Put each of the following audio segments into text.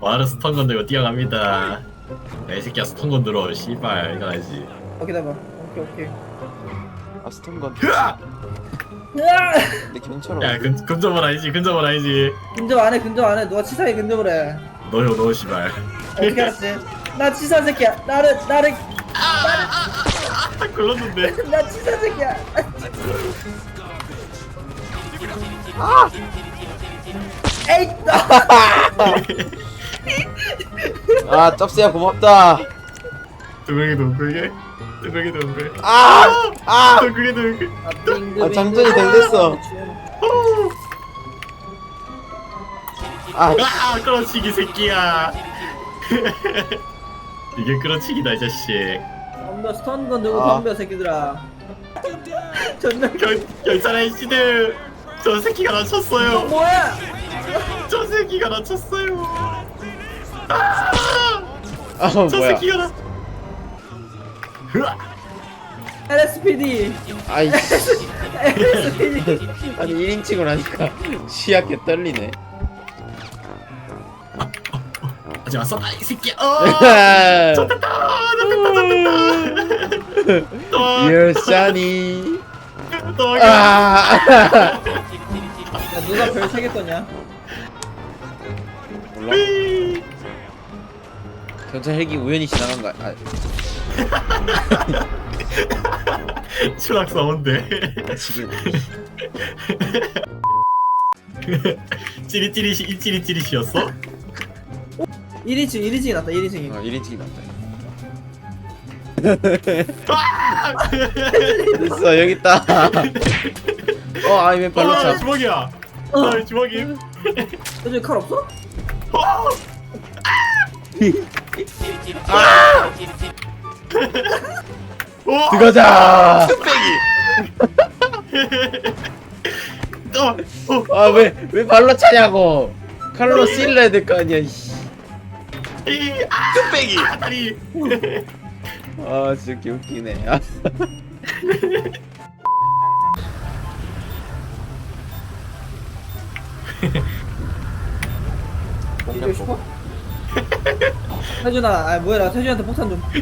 와르 스턴 건 들고 뛰어갑니다. 야, 이 새끼야 스턴 건 들어 씨발. 이거 알지? 어 기다려봐. 오케이 오케이. 아 스톤건. 으아! 근데 경찰은 야 근, 근접은 아니지 근접은 아니지. 근접 안 해 근접 안 해. 누가 치사하게 근접을 해. 너요 너 씨발. 어떻게 알았지? 나 치사한 새끼야. 나를 나를. 아 걸렸는데. 나 치사한 새끼야. 에이 아 짭새야 고맙다. 둥글게 둥글게? 둥글게 둥글. 아아! 둥글게 둥글. 아, 장전이 잘 됐어. 아, 아 끌어치기 새끼야. 이게 끌어치기다 이 자식. 덤벼 스턴 건들고 아. 덤벼 새끼들아. 전날 결, 결산의 시드 저 새끼가 나 쳤어요. 뭐야? 저 새끼가 나 쳤어요. 아, 아저 뭐야. 새끼가 나 으아! LSPD 아이 씨. LSPD 아니 1인칭을 하니까 시약게 떨리네. 하지 마 써라 이 새끼야. 어! 아, You're sunny. 또 아. 야 누가 별 3개 떴냐? 몰라 경찰 헬기 우연히 지나간 거야. 아, 추락 사운드. 지금. 찌리찌리시 찌리찌리시였어? 1인칭 1인칭이 났다 1인칭이. 어 1인칭이 났다. 아! 됐어 여기 있다. 어 아니 왜 발로 아, 차 주먹이야. 어. 아 주먹이 저기 칼 없어? 아! 오! 들어가자 어! 어! 아 왜 왜 발로 차냐고 칼로 찔러야 될 거 아니야 이씨. 이! 아! 뚝배기! 아, 다리! 아 진짜 개웃기네 아, 이거 싶어? 태준아 아 뭐야 나 태준한테 폭탄 좀.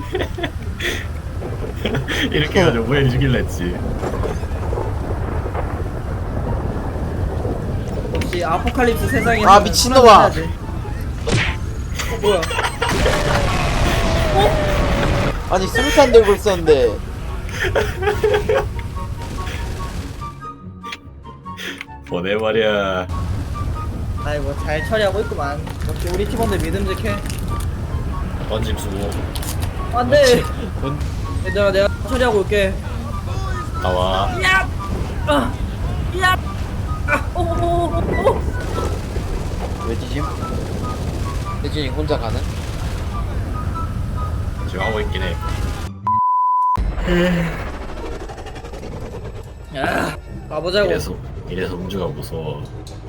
이렇게 해가지고 모양이 죽일라 했지. 역시 아포칼립스 세상에 아, 미친놈아. 어 뭐야? 아니 수류탄 들고 있었는데. 보내 말이야 아이고 잘 처리하고 있구만 역시 우리 팀원들 믿음직해 던짐 수고 안돼 본 얘들아 내가 처리하고 올게 나와 야! 아! 야! 아! 오! 오! 오! 오! 왜지짐? 혜진이 혼자 가는? 지금 하고 있긴 해 야! 가보자고. 이래서 이래서 음주가 무서워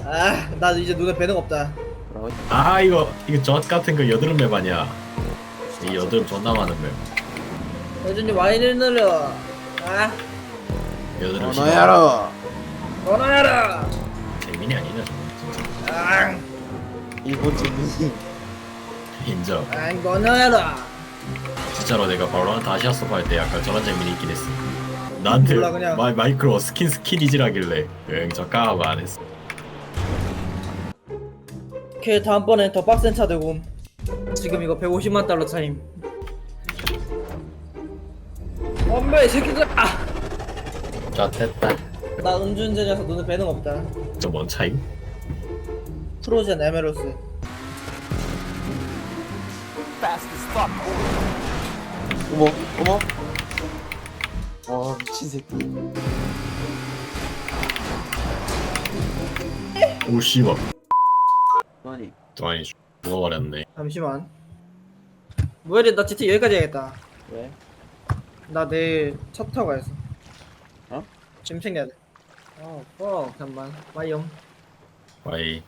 아 나도 이제 눈에 배는 없다? 아 이거 이거 젖 같은 거 여드름 맵 아니야? 이 여드름 존나 많은 맵. 여준이 와인을 늘려. 아. 여드름 심한 언어야로 전화해라. 재민이 아니냐 저거 진짜. 아! 일본 재민이. 인정. 아 전화해라. 진짜로 내가 바로 다시 학습 할때 약간 저런 재민이 있긴 했어 나한테 몰라, 그냥. 마이, 마이크로 스킨 스킨이지라길래 응 저까하고 안 했어. 오케이 다음번엔 더 빡센 차 되고 지금 이거 150만 달러 차임. 엄마 이 새끼들 아! 자 됐다. 나 음주운전이라서 눈에 배는 없다. 저뭔 차임? 프로젠 에메로스. 어머 어머 와 미친 새끼. 오 씨발. 아니 동안이 죽어버렸네. 잠시만. 뭐야 나 GT 여기까지 해야겠다. 왜? 나 내일 차 타고 가야겠어? 어? 짐 챙겨야 돼. 어, 어, 잠깐만. 마이엄. 와이